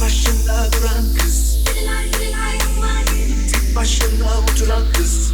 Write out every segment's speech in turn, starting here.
başında duran kız. Tek başına oturan kız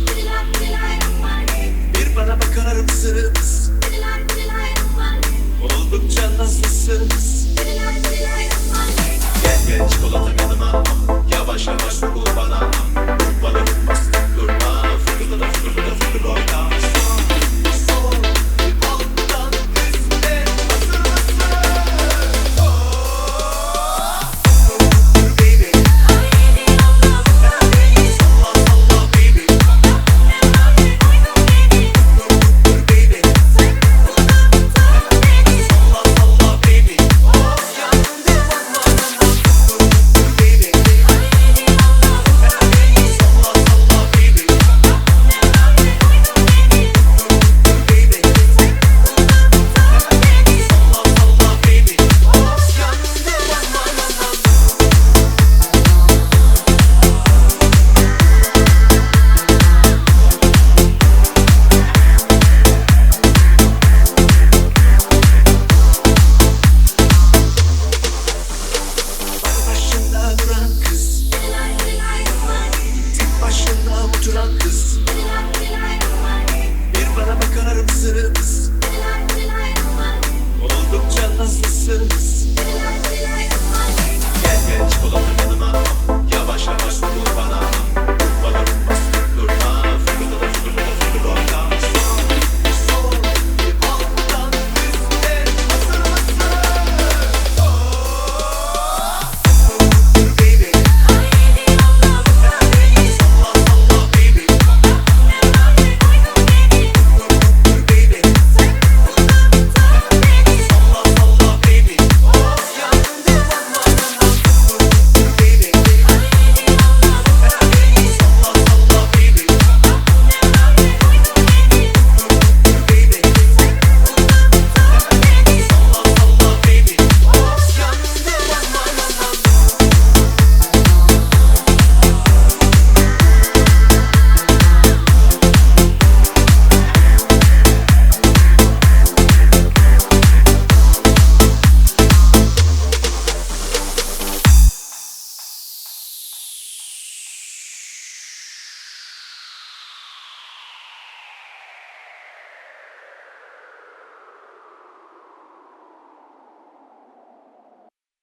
oldukça nazlısınız